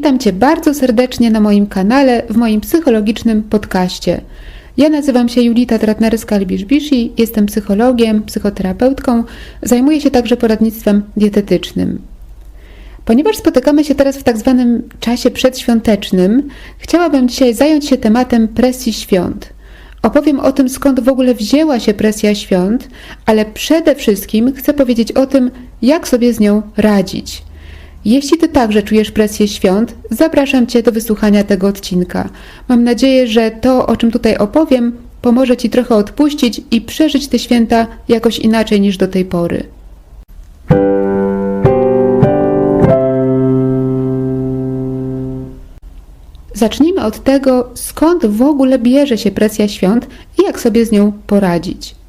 Witam Cię bardzo serdecznie na moim kanale, w moim psychologicznym podcaście. Ja nazywam się Julita Tratnerska-Albiszbishi, jestem psychologiem, psychoterapeutką, zajmuję się także poradnictwem dietetycznym. Ponieważ spotykamy się teraz w tak zwanym czasie przedświątecznym, chciałabym dzisiaj zająć się tematem presji świąt. Opowiem o tym, skąd w ogóle wzięła się presja świąt, ale przede wszystkim chcę powiedzieć o tym, jak sobie z nią radzić. Jeśli Ty także czujesz presję świąt, zapraszam Cię do wysłuchania tego odcinka. Mam nadzieję, że to, o czym tutaj opowiem, pomoże Ci trochę odpuścić i przeżyć te święta jakoś inaczej niż do tej pory. Zacznijmy od tego, skąd w ogóle bierze się presja świąt i jak sobie z nią poradzić.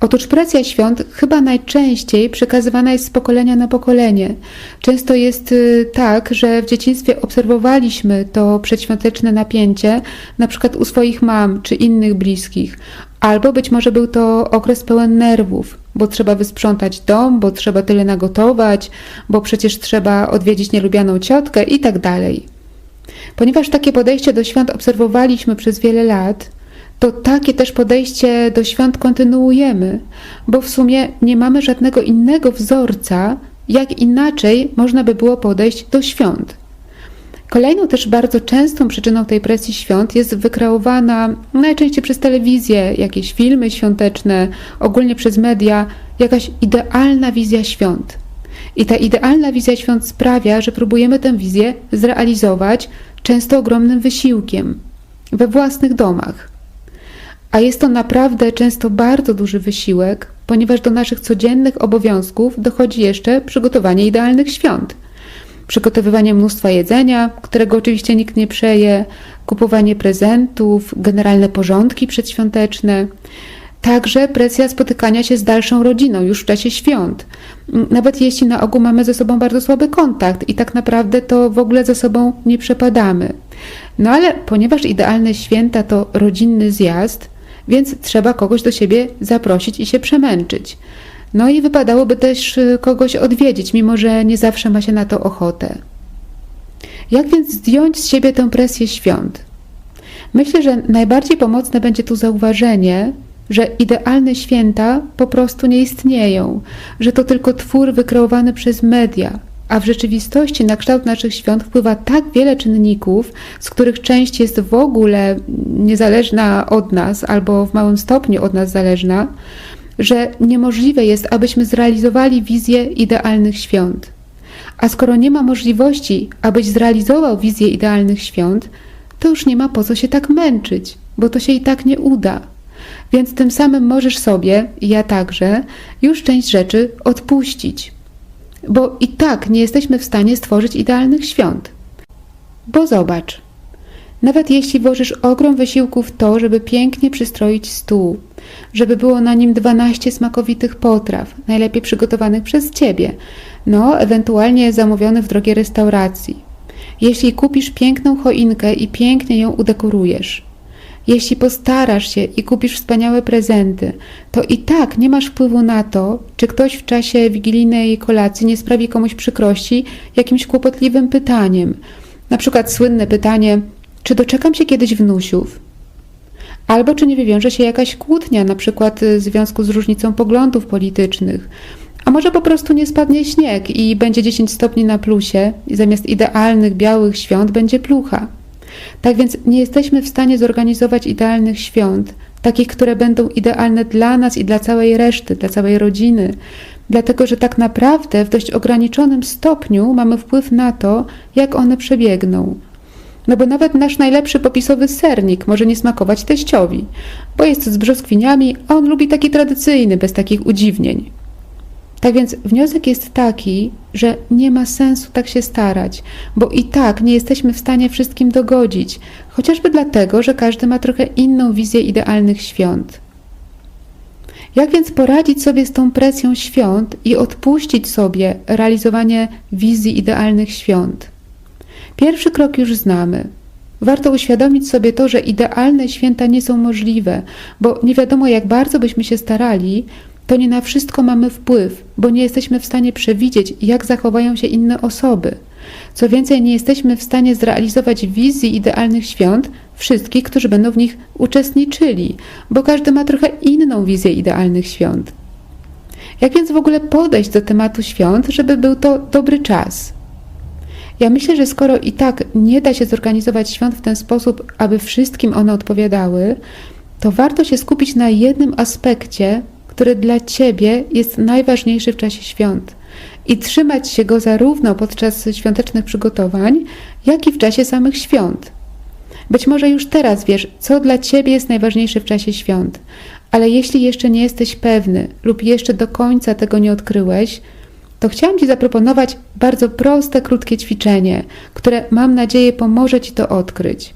Otóż presja świąt chyba najczęściej przekazywana jest z pokolenia na pokolenie. Często jest y, tak, że w dzieciństwie obserwowaliśmy to przedświąteczne napięcie, na przykład u swoich mam czy innych bliskich, albo być może był to okres pełen nerwów, bo trzeba wysprzątać dom, bo trzeba tyle nagotować, bo przecież trzeba odwiedzić nielubianą ciotkę i tak dalej. Ponieważ takie podejście do świąt obserwowaliśmy przez wiele lat, to takie też podejście do świąt kontynuujemy, bo w sumie nie mamy żadnego innego wzorca, jak inaczej można by było podejść do świąt. Kolejną też bardzo częstą przyczyną tej presji świąt jest wykreowana najczęściej przez telewizję, jakieś filmy świąteczne, ogólnie przez media, jakaś idealna wizja świąt. I ta idealna wizja świąt sprawia, że próbujemy tę wizję zrealizować często ogromnym wysiłkiem we własnych domach. A jest to naprawdę często bardzo duży wysiłek, ponieważ do naszych codziennych obowiązków dochodzi jeszcze przygotowanie idealnych świąt. Przygotowywanie mnóstwa jedzenia, którego oczywiście nikt nie przeje, kupowanie prezentów, generalne porządki przedświąteczne. Także presja spotykania się z dalszą rodziną już w czasie świąt. Nawet jeśli na ogół mamy ze sobą bardzo słaby kontakt i tak naprawdę to w ogóle ze sobą nie przepadamy. No ale ponieważ idealne święta to rodzinny zjazd, więc trzeba kogoś do siebie zaprosić i się przemęczyć. No i wypadałoby też y, kogoś odwiedzić, mimo że nie zawsze ma się na to ochotę. Jak więc zdjąć z siebie tę presję świąt? Myślę, że najbardziej pomocne będzie tu zauważenie, że idealne święta po prostu nie istnieją, że to tylko twór wykreowany przez media, a w rzeczywistości na kształt naszych świąt wpływa tak wiele czynników, z których część jest w ogóle niezależna od nas albo w małym stopniu od nas zależna, że niemożliwe jest, abyśmy zrealizowali wizję idealnych świąt. A skoro nie ma możliwości, abyś zrealizował wizję idealnych świąt, to już nie ma po co się tak męczyć, bo to się i tak nie uda. Więc tym samym możesz sobie, ja także, już część rzeczy odpuścić bo i tak nie jesteśmy w stanie stworzyć idealnych świąt. Bo zobacz, nawet jeśli włożysz ogrom wysiłku w to, żeby pięknie przystroić stół, żeby było na nim 12 smakowitych potraw, najlepiej przygotowanych przez Ciebie, no, ewentualnie zamówione w drogiej restauracji. Jeśli kupisz piękną choinkę i pięknie ją udekorujesz, jeśli postarasz się i kupisz wspaniałe prezenty, to i tak nie masz wpływu na to, czy ktoś w czasie wigilijnej kolacji nie sprawi komuś przykrości jakimś kłopotliwym pytaniem. Na przykład słynne pytanie: czy doczekam się kiedyś wnusiów? Albo czy nie wywiąże się jakaś kłótnia, na przykład w związku z różnicą poglądów politycznych. A może po prostu nie spadnie śnieg i będzie 10 stopni na plusie, i zamiast idealnych białych świąt będzie plucha. Tak więc nie jesteśmy w stanie zorganizować idealnych świąt, takich, które będą idealne dla nas i dla całej reszty, dla całej rodziny, dlatego że tak naprawdę w dość ograniczonym stopniu mamy wpływ na to, jak one przebiegną. No bo nawet nasz najlepszy popisowy sernik może nie smakować teściowi, bo jest z brzoskwiniami, a on lubi taki tradycyjny, bez takich udziwnień. Tak więc wniosek jest taki, że nie ma sensu tak się starać, bo i tak nie jesteśmy w stanie wszystkim dogodzić, chociażby dlatego, że każdy ma trochę inną wizję idealnych świąt. Jak więc poradzić sobie z tą presją świąt i odpuścić sobie realizowanie wizji idealnych świąt? Pierwszy krok już znamy. Warto uświadomić sobie to, że idealne święta nie są możliwe, bo nie wiadomo jak bardzo byśmy się starali, to nie na wszystko mamy wpływ, bo nie jesteśmy w stanie przewidzieć, jak zachowają się inne osoby. Co więcej, nie jesteśmy w stanie zrealizować wizji idealnych świąt wszystkich, którzy będą w nich uczestniczyli, bo każdy ma trochę inną wizję idealnych świąt. Jak więc w ogóle podejść do tematu świąt, żeby był to dobry czas? Ja myślę, że skoro i tak nie da się zorganizować świąt w ten sposób, aby wszystkim one odpowiadały, to warto się skupić na jednym aspekcie, który dla Ciebie jest najważniejszy w czasie świąt i trzymać się go zarówno podczas świątecznych przygotowań, jak i w czasie samych świąt. Być może już teraz wiesz, co dla Ciebie jest najważniejsze w czasie świąt, ale jeśli jeszcze nie jesteś pewny lub jeszcze do końca tego nie odkryłeś, to chciałam Ci zaproponować bardzo proste, krótkie ćwiczenie, które mam nadzieję pomoże Ci to odkryć.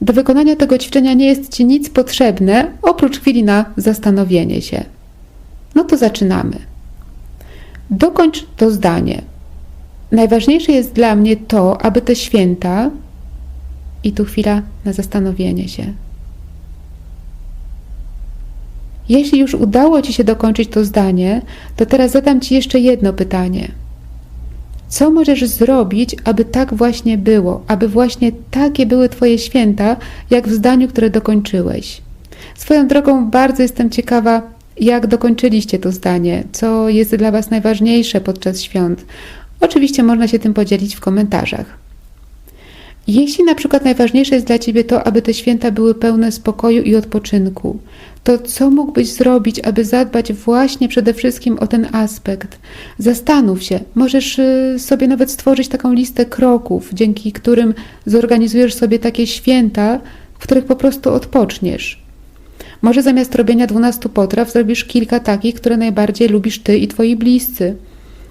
Do wykonania tego ćwiczenia nie jest Ci nic potrzebne, oprócz chwili na zastanowienie się. No to zaczynamy. Dokończ to zdanie. Najważniejsze jest dla mnie to, aby te święta, i tu chwila na zastanowienie się. Jeśli już udało Ci się dokończyć to zdanie, to teraz zadam Ci jeszcze jedno pytanie. Co możesz zrobić, aby tak właśnie było, aby właśnie takie były Twoje święta, jak w zdaniu, które dokończyłeś? Swoją drogą bardzo jestem ciekawa, jak dokończyliście to zdanie, co jest dla Was najważniejsze podczas świąt. Oczywiście można się tym podzielić w komentarzach. Jeśli na przykład najważniejsze jest dla Ciebie to, aby te święta były pełne spokoju i odpoczynku, to co mógłbyś zrobić, aby zadbać właśnie przede wszystkim o ten aspekt? Zastanów się, możesz y, sobie nawet stworzyć taką listę kroków, dzięki którym zorganizujesz sobie takie święta, w których po prostu odpoczniesz. Może zamiast robienia 12 potraw zrobisz kilka takich, które najbardziej lubisz Ty i Twoi bliscy.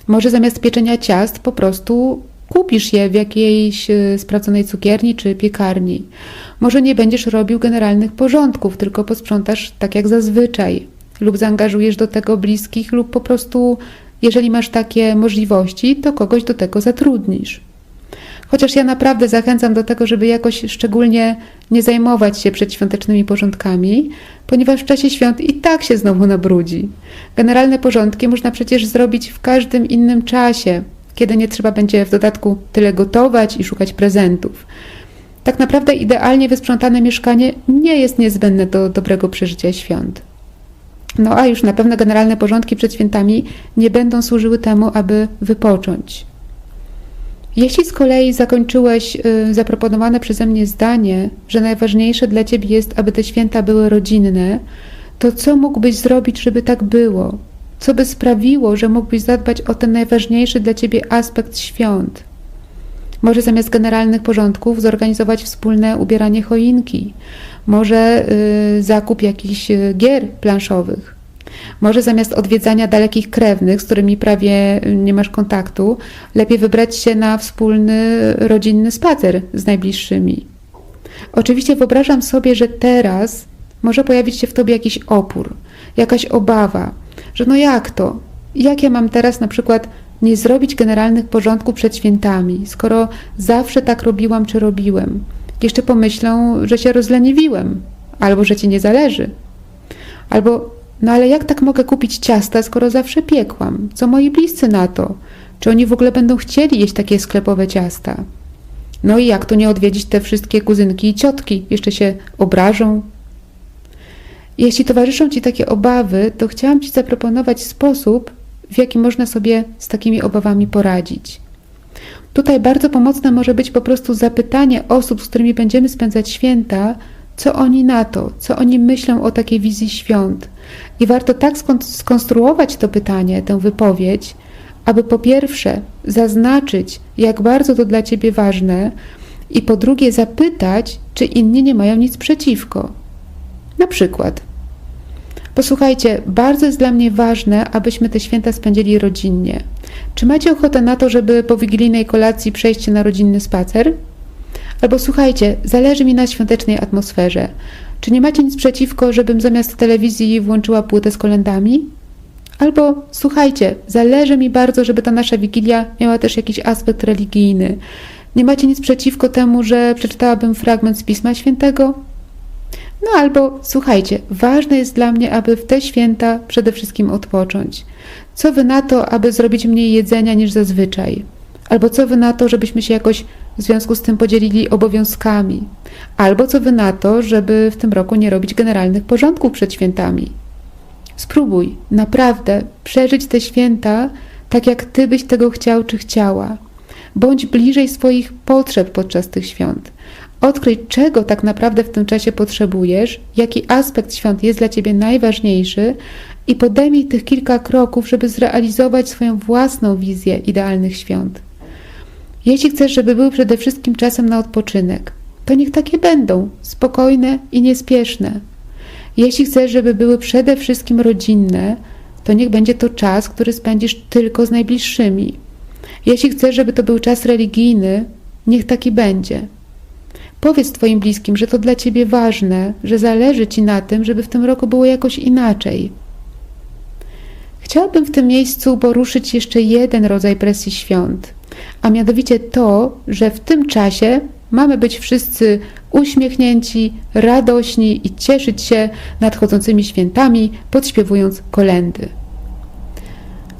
Może zamiast pieczenia ciast po prostu kupisz je w jakiejś y, sprawdzonej cukierni czy piekarni. Może nie będziesz robił generalnych porządków, tylko posprzątasz tak jak zazwyczaj, lub zaangażujesz do tego bliskich, lub po prostu, jeżeli masz takie możliwości, to kogoś do tego zatrudnisz. Chociaż ja naprawdę zachęcam do tego, żeby jakoś szczególnie nie zajmować się przedświątecznymi porządkami, ponieważ w czasie świąt i tak się znowu nabrudzi. Generalne porządki można przecież zrobić w każdym innym czasie, kiedy nie trzeba będzie w dodatku tyle gotować i szukać prezentów. Tak naprawdę idealnie wysprzątane mieszkanie nie jest niezbędne do dobrego przeżycia świąt. No a już na pewno generalne porządki przed świętami nie będą służyły temu, aby wypocząć. Jeśli z kolei zakończyłeś y, zaproponowane przeze mnie zdanie, że najważniejsze dla Ciebie jest, aby te święta były rodzinne, to co mógłbyś zrobić, żeby tak było? Co by sprawiło, że mógłbyś zadbać o ten najważniejszy dla Ciebie aspekt świąt? Może zamiast generalnych porządków zorganizować wspólne ubieranie choinki, może y, zakup jakichś y, gier planszowych. Może zamiast odwiedzania dalekich krewnych, z którymi prawie nie masz kontaktu, lepiej wybrać się na wspólny rodzinny spacer z najbliższymi. Oczywiście wyobrażam sobie, że teraz może pojawić się w tobie jakiś opór, jakaś obawa, że no jak to? Jak ja mam teraz na przykład nie zrobić generalnych porządków przed świętami, skoro zawsze tak robiłam czy robiłem? Jeszcze pomyślą, że się rozleniwiłem, albo że ci nie zależy. Albo, no ale jak tak mogę kupić ciasta, skoro zawsze piekłam? Co moi bliscy na to? Czy oni w ogóle będą chcieli jeść takie sklepowe ciasta? No i jak to nie odwiedzić te wszystkie kuzynki i ciotki? Jeszcze się obrażą, jeśli towarzyszą Ci takie obawy, to chciałam Ci zaproponować sposób, w jaki można sobie z takimi obawami poradzić. Tutaj bardzo pomocne może być po prostu zapytanie osób, z którymi będziemy spędzać święta, co oni na to, co oni myślą o takiej wizji świąt. I warto tak skonstruować to pytanie, tę wypowiedź, aby po pierwsze zaznaczyć, jak bardzo to dla Ciebie ważne, i po drugie zapytać, czy inni nie mają nic przeciwko. Na przykład, posłuchajcie, bardzo jest dla mnie ważne, abyśmy te święta spędzili rodzinnie. Czy macie ochotę na to, żeby po wigilijnej kolacji przejść na rodzinny spacer? Albo słuchajcie, zależy mi na świątecznej atmosferze. Czy nie macie nic przeciwko, żebym zamiast telewizji włączyła płytę z kolendami? Albo słuchajcie, zależy mi bardzo, żeby ta nasza wigilia miała też jakiś aspekt religijny. Nie macie nic przeciwko temu, że przeczytałabym fragment z Pisma Świętego? No albo słuchajcie, ważne jest dla mnie, aby w te święta przede wszystkim odpocząć. Co wy na to, aby zrobić mniej jedzenia niż zazwyczaj? Albo co wy na to, żebyśmy się jakoś w związku z tym podzielili obowiązkami? Albo co wy na to, żeby w tym roku nie robić generalnych porządków przed świętami? Spróbuj naprawdę przeżyć te święta tak, jak ty byś tego chciał czy chciała. Bądź bliżej swoich potrzeb podczas tych świąt. Odkryj, czego tak naprawdę w tym czasie potrzebujesz, jaki aspekt świąt jest dla ciebie najważniejszy i podejmij tych kilka kroków, żeby zrealizować swoją własną wizję idealnych świąt. Jeśli chcesz, żeby były przede wszystkim czasem na odpoczynek, to niech takie będą, spokojne i niespieszne. Jeśli chcesz, żeby były przede wszystkim rodzinne, to niech będzie to czas, który spędzisz tylko z najbliższymi. Jeśli chcesz, żeby to był czas religijny, niech taki będzie. Powiedz Twoim bliskim, że to dla Ciebie ważne, że zależy Ci na tym, żeby w tym roku było jakoś inaczej. Chciałabym w tym miejscu poruszyć jeszcze jeden rodzaj presji świąt, a mianowicie to, że w tym czasie mamy być wszyscy uśmiechnięci, radośni i cieszyć się nadchodzącymi świętami, podśpiewując kolendy.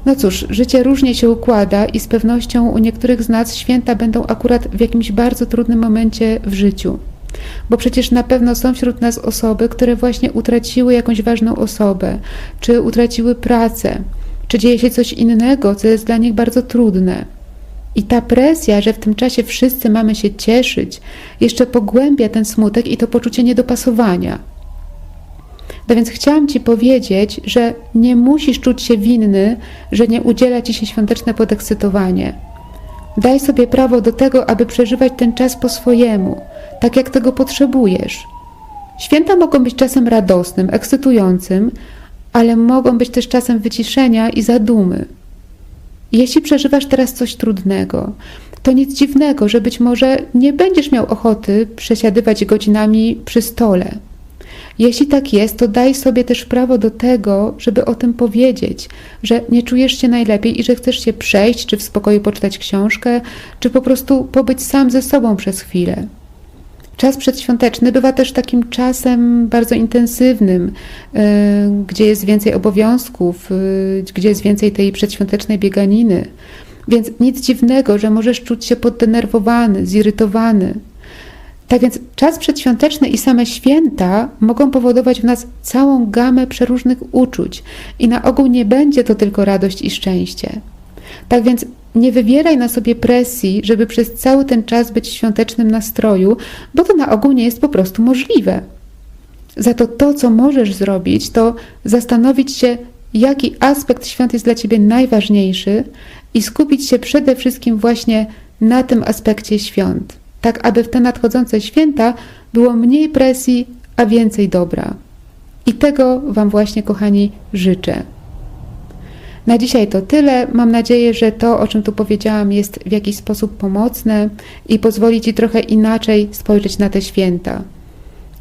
No cóż, życie różnie się układa i z pewnością u niektórych z nas święta będą akurat w jakimś bardzo trudnym momencie w życiu. Bo przecież na pewno są wśród nas osoby, które właśnie utraciły jakąś ważną osobę, czy utraciły pracę, czy dzieje się coś innego, co jest dla nich bardzo trudne. I ta presja, że w tym czasie wszyscy mamy się cieszyć, jeszcze pogłębia ten smutek i to poczucie niedopasowania. No więc chciałam Ci powiedzieć, że nie musisz czuć się winny, że nie udziela Ci się świąteczne podekscytowanie. Daj sobie prawo do tego, aby przeżywać ten czas po swojemu, tak jak tego potrzebujesz. Święta mogą być czasem radosnym, ekscytującym, ale mogą być też czasem wyciszenia i zadumy. Jeśli przeżywasz teraz coś trudnego, to nic dziwnego, że być może nie będziesz miał ochoty przesiadywać godzinami przy stole. Jeśli tak jest, to daj sobie też prawo do tego, żeby o tym powiedzieć, że nie czujesz się najlepiej i że chcesz się przejść, czy w spokoju poczytać książkę, czy po prostu pobyć sam ze sobą przez chwilę. Czas przedświąteczny bywa też takim czasem bardzo intensywnym, yy, gdzie jest więcej obowiązków, yy, gdzie jest więcej tej przedświątecznej bieganiny. Więc nic dziwnego, że możesz czuć się poddenerwowany, zirytowany. Tak więc czas przedświąteczny i same święta mogą powodować w nas całą gamę przeróżnych uczuć i na ogół nie będzie to tylko radość i szczęście. Tak więc nie wywieraj na sobie presji, żeby przez cały ten czas być w świątecznym nastroju, bo to na ogół nie jest po prostu możliwe. Za to to, co możesz zrobić, to zastanowić się, jaki aspekt świąt jest dla Ciebie najważniejszy i skupić się przede wszystkim właśnie na tym aspekcie świąt, tak aby w te nadchodzące święta było mniej presji, a więcej dobra. I tego Wam właśnie, kochani, życzę. Na dzisiaj to tyle. Mam nadzieję, że to, o czym tu powiedziałam, jest w jakiś sposób pomocne i pozwoli Ci trochę inaczej spojrzeć na te święta.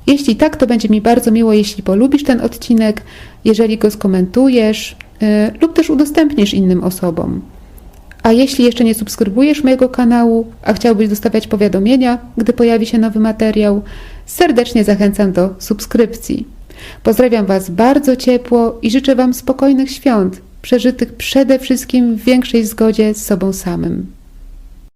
Jeśli tak, to będzie mi bardzo miło, jeśli polubisz ten odcinek, jeżeli go skomentujesz yy, lub też udostępnisz innym osobom. A jeśli jeszcze nie subskrybujesz mojego kanału, a chciałbyś dostawiać powiadomienia, gdy pojawi się nowy materiał, serdecznie zachęcam do subskrypcji. Pozdrawiam Was bardzo ciepło i życzę Wam spokojnych świąt, przeżytych przede wszystkim w większej zgodzie z sobą samym.